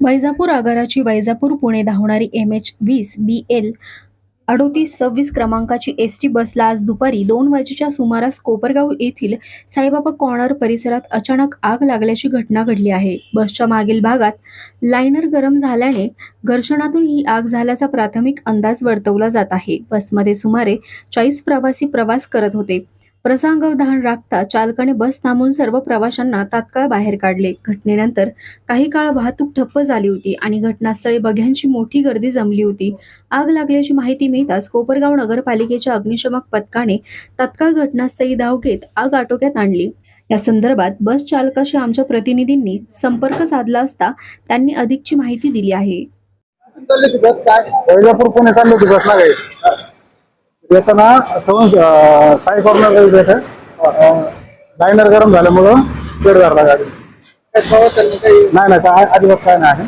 वैजापूर आगाराची वैजापूर पुणे धावणारी M H वीस बी एल अडोतीस सव्वीस क्रमांकाची एस टी बसला आज दुपारी दोन वाजेच्या सुमारास कोपरगाव येथील साईबाबा कॉर्नर परिसरात अचानक आग लागल्याची घटना घडली आहे. बसच्या मागील भागात लायनर गरम झाल्याने घर्षणातून ही आग झाल्याचा प्राथमिक अंदाज वर्तवला जात आहे. बसमध्ये सुमारे चाळीस प्रवासी प्रवास करत होते. प्रसंगावधान राखता चालकाने बस थांबून सर्व प्रवाशांना तात्काळ बाहेर काढले. घटनेनंतर काही काळ वाहतूक ठप्प झाली होती आणि घटनास्थळी बघ्यांची मोठी गर्दी जमली होती. आग लागल्याची माहिती मिळताच कोपरगाव नगरपालिकेच्या अग्निशमक पथकाने तात्काळ घटनास्थळी धाव घेत आग आटोक्यात आणली. या संदर्भात बस चालकाशी आमच्या प्रतिनिधींनी संपर्क साधला असता त्यांनी अधिकची माहिती दिली आहे. बस काय पुणे चालली होती येताना सवन साई कॉर्नर लायनर गरम झाल्यामुळं पेड धरला गाडी नाही नाही काय अजिबात काय नाही.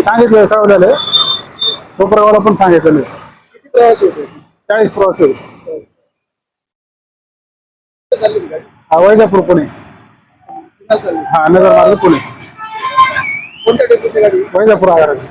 सांगितलं कळवलेलं आहे. कोपरगावला पण सांगितलेलं होते? चाळीस प्रवासी गाडी हा वैजापूर पुणे. हा नगर मार्ग पुणे. कोणत्या डेपोची गाडी? वैजापूर आगाराची.